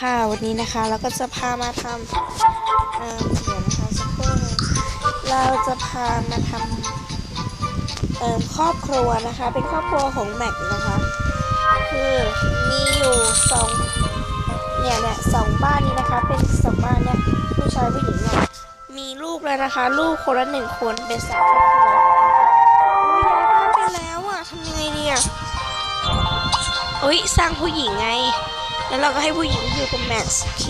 ค่ะวันนี้นะคะเราก็จะพามาทำเอ่อเดี๋ยวนะคะสักครู่เราจะพามาทำเอ่อครอบครัวนะคะ เป็นครอบครัวของแม็กนะคะคือมีอยู่สองเนี่ยเนี่ยสองบ้านนี้นะคะ เป็นสองบ้านเนี่ยผู้ชายผู้หญิงเนี่ยมีลูกแล้วนะคะ ลูกคนละหนึ่งคนเป็นสามครอบครัวอุ้ยย้ายบ้านไปแล้วอะทำยังไงดีอะเอ้ยสร้างผู้หญิงไง แล้วเราก็ให้ผู้หญิงอยู่กับแม็กซ์โอเค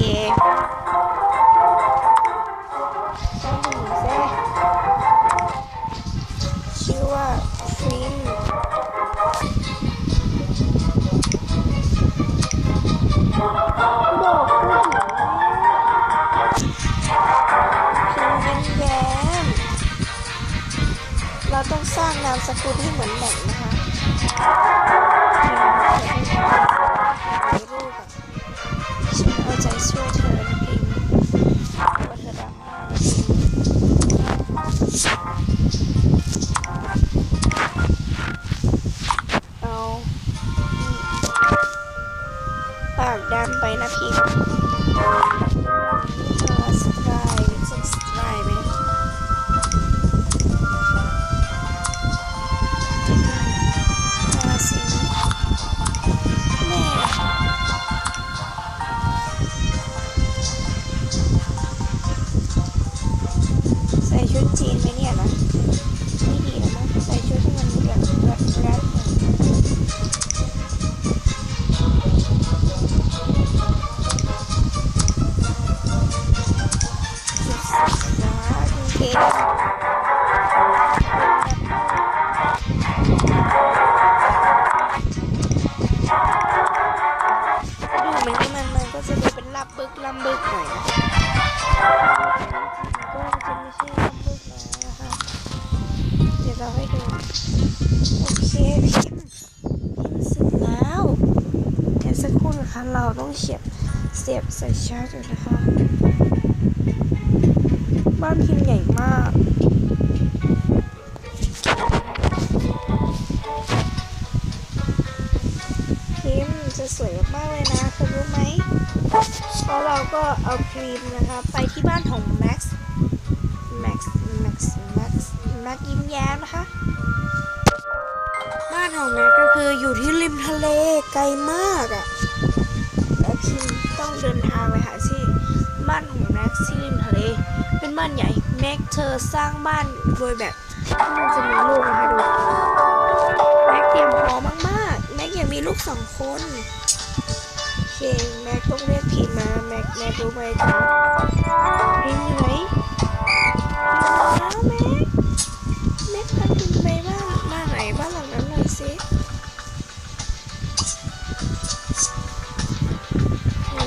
สร้างผู้หญิงเซ่ชื่อว่าฟรินบอกผู้หญิงพิมพ์แย้มเราต้องสร้างนามสกุลที่เหมือนแม็กซ์นะคะ ใจช่วยเธอนะพิมว่าเธอดังมากเอาปากดังไปนะพิม นะคะ เราต้องเสียบเสียบใส่ชาร์จนะคะ บ้านพิมพ์ใหญ่มากพิมจะสวยมากๆเลยนะคุณรู้ไหมแล้วเราก็เอาครีมนะคะ ไปที่บ้านของแม็กซ์แม็กซ์แม็กซ์แม็กซ์แม็กซ์ยิ้มแย้มนะคะบ้านของแม็กซ์ก็คืออยู่ที่ริมทะเลไกลมากอะ่ะ ม็กซ์ที่ริมทะเล เป็นบ้านใหญ่ แม็กซ์เธอสร้างบ้านโดยแบบที่มันจะมีลูกนะคะดูแม็กซ์เตรียมพร้อมมากๆ แม็กซ์อยากมีลูกสองคนโอเคแม็กต้องเรียกพิมา แม็กแม็กรู้ไหมจ๊ะพิมอยู่ไหนมแล้วแม็กแม็กพาพิมไปบ้านบ้านไหนบ้านหลังนั้นหน่อยสิ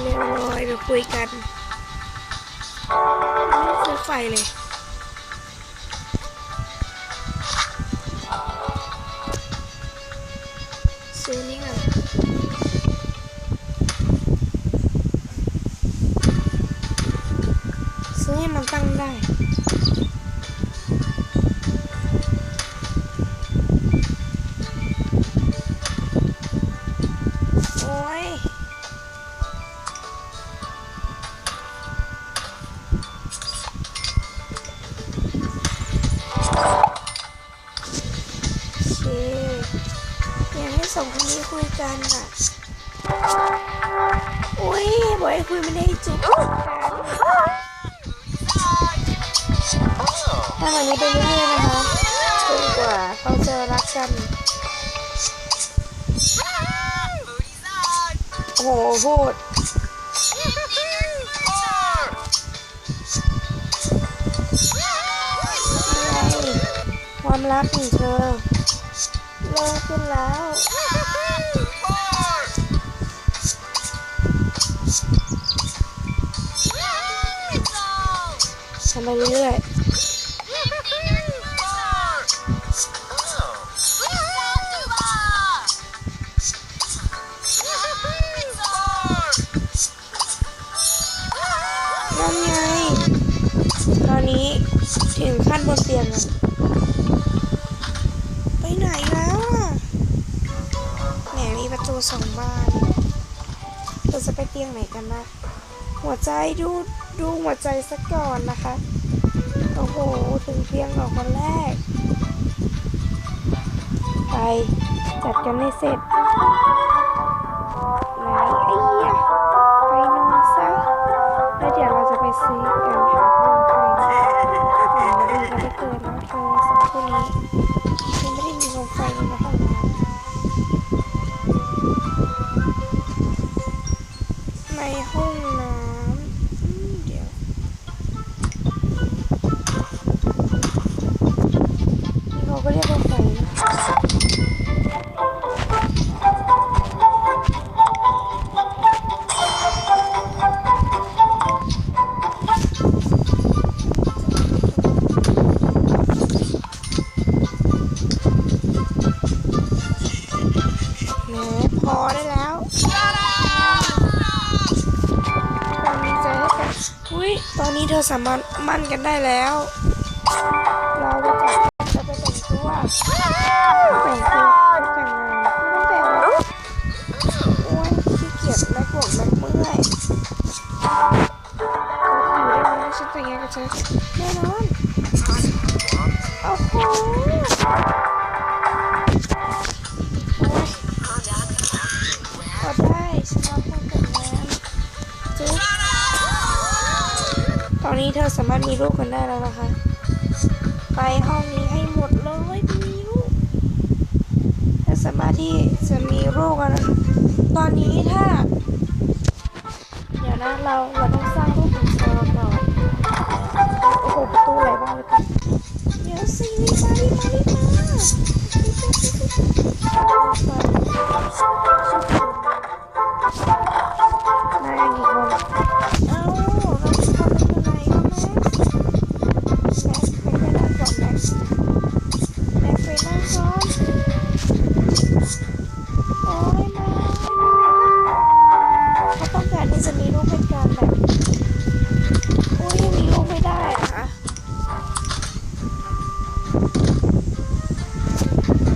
เร็วๆเลยไปคุยกัน ซื้อไฟเลย อยากให้สองคนนี้คุยกันอะอุ้ยบอกให้คุยไม่ได้จุบกันถ้าแบบนี้ไปเรื่อยๆนะคะจนกว่าเขาจะรักกัน โอ้โหพูดความรักของเธอ เลิกขึ้นแล้วทำไปเรื่อยนั่นไง ตอนนี้ถึงขั้นบนเตียงแล้วไปไหน สองบานประจะไปเตียงไหนกันนะ หัวใจดูดูหัวใจสักก่อนนะคะ โอ้โห ถึงเตียงของคนแรก ไป จัดกันให้เสร็จไหนไอ้ยะไปนอนซะ แล้วเดี๋ยวเราจะไปซื้อกันหาห้องใครแหมมาดีกันได้เกินแล้วเธอสองคนนี้ ก็เรียกว่าไฟแหมพอได้แล้วตอนนี้จให้กันอุ้ยตอนนี้เธอสามารถมั่นกันได้แล้ว เราจะจัด แต่งตัวแต่งงานไม่ต้องแต่งโอ้ยขี้เกียจแม็กบอกแม็กเมื่อยอยู่ได้ไหมฉันต่งงานกับเธอแน่นอนโอ้โหโอ้ยพอได้ฉันรับความแต่งงานจุ๊บตอนนี้เธอสามารถมีลูกกันได้แล้วนะคะ ไปห้องนี้ให้หมดเลย สามารถที่จะมีลูกนะตอนนี้ถ้า เดี๋ยวนะเราเราต้องสร้างรูปของเธอก่อนโอ้โหประตูอะไรบ้างเลยกันเดี๋ยวสิรีบมารีบมารีบมามากี่คนเอ้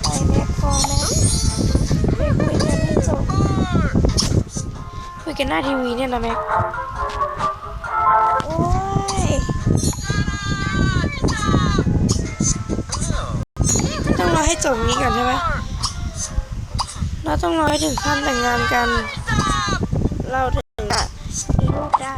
ไปแม็กพอแม็กไปคุยกันให้จบคุยกันหน้าทีวีเนี่ยนะแม็กโอ้ยต้องรอให้จบนี้ก่อนใช่ไหมเราต้องรอให้ถึงขั้นแต่งงานกัน เราถึงจะมีลูกได้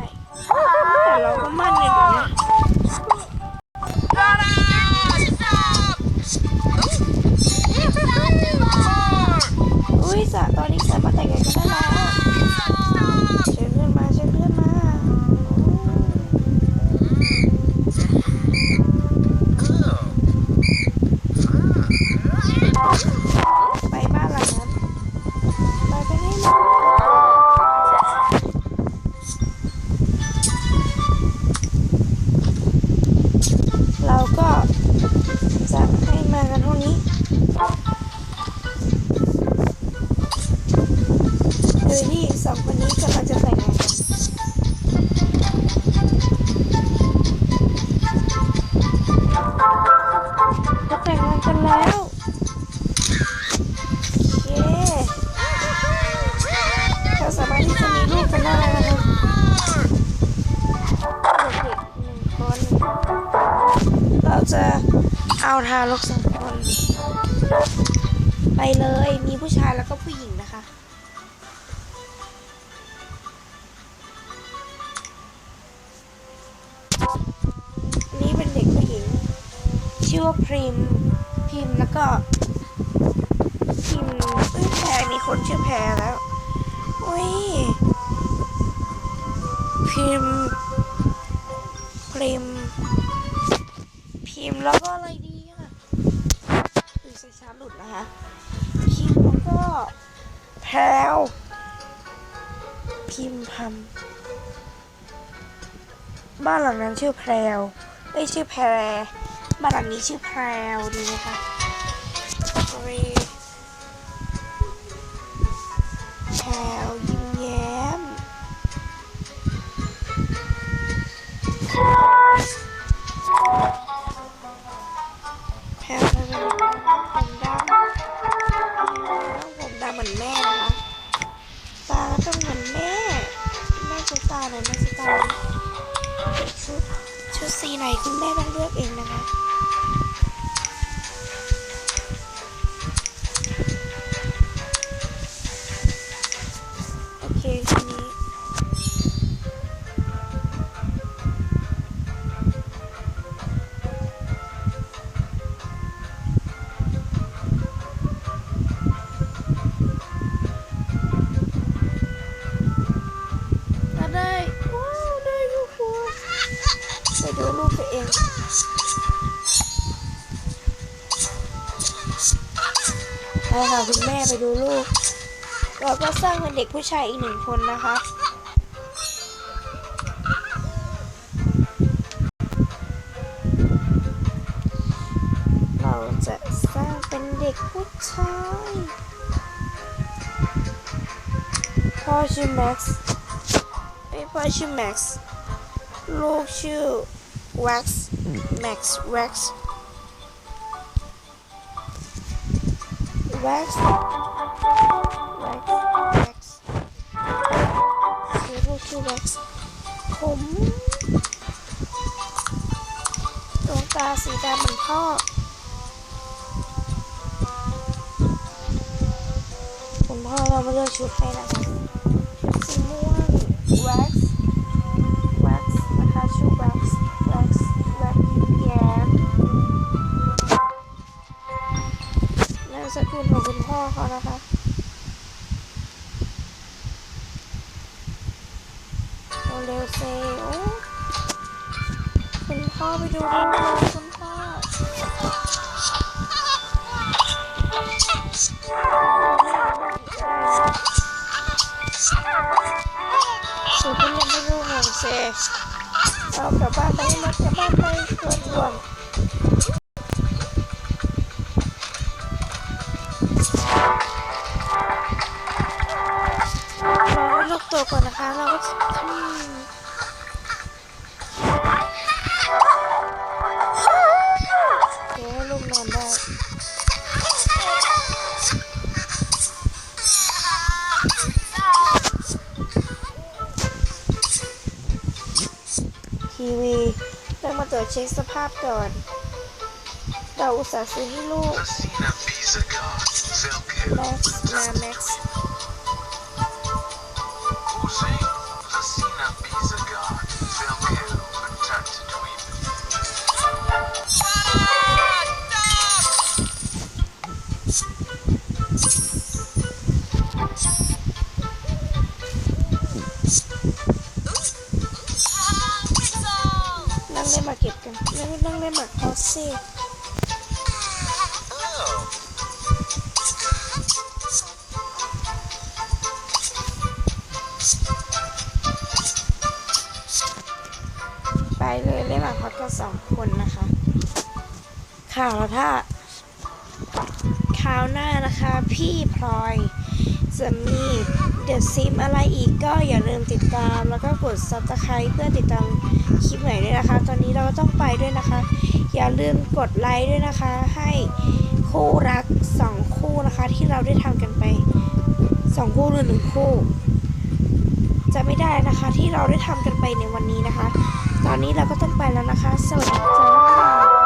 ทารกสองคนไปเลยมีผู้ชายแล้วก็ผู้หญิงนะคะ นี่เป็นเด็กผู้หญิง ชื่อว่าพริมพิมแล้วก็พิมเอ้ยแพรมีคนชื่อแพรแล้วอุ้ยพิมพริมพิมแล้วก็อะไร แพลวพิมพัมบ้านหลังนั้นชื่อแพรวไม่ชื่อแพรบ้านหลังนี้ชื่อแพรวดีไหมคะ ชุดสีไหนคุณแม่ต้องเลือกเองนะคะ องไปค่ะคุณแม่ไปดูลูก เราก็สร้างเป็นเด็กผู้ชายอีกหนึ่งคนนะคะเราจะสร้างเป็นเด็กผู้ชายพ่อชื่อแม็กซ์ไม่พ่อชื่อแม็กซ์ลูกชื่อ แว็กซ์แม็กซ์แว็กซ์แว็กซ์แว็กซ์ว็กซ์ชื่อลูกชื่อแว็กซ์ผมดวงตาสีดำเหมือนพ่อคุณพ่อเรามาเลือกชุดให้นะคะสีม่วง สกุลของคุณพ่อเขานะคะโอเร็วเซโอ้คุณพ่อไปดูรูปเลยคุณพ่อสูคุณยังไม่รู้ของเซเอากลับบ้านไปมดกลับบ้านไปด่วนด่วน ให้ลูกโตก่อนนะคะ เราก็จะทำเดี๋ยวให้ลูกนอนได้ทีวีเรามาตรวจเช็คสภาพก่อน เราอุตส่าห์ซื้อให้ลูก Messina Visa Card, Velcro, แม็กซ์มาแม็กซ์ นั่งเล่นมาเก็บกันนั่งนั่งเล่นมากพอสซี่ ไปเลยเล่นหมากพอสกันสองคนนะคะ ข่าวแล้วถ้าคราวหน้านะคะ พี่พลอย จะมีเด e ซิมอะไรอีกก็อย่าลืมติดตาม แล้วก็กด subscribe เพื่อติดตามคลิปใหม่ด้วยนะคะ ตอนนี้เราก็ต้องไปด้วยนะคะ อย่าลืมกดไลค์ด้วยนะคะ ให้คู่รักสองคู่นะคะ ที่เราได้ทำกันไปสองคู่หรือหนึ่งคู่ จะไม่ได้นะคะที่เราได้ทำกันไปในวันนี้นะคะ ตอนนี้เราก็ต้องไปแล้วนะคะ สวัสดีจ้า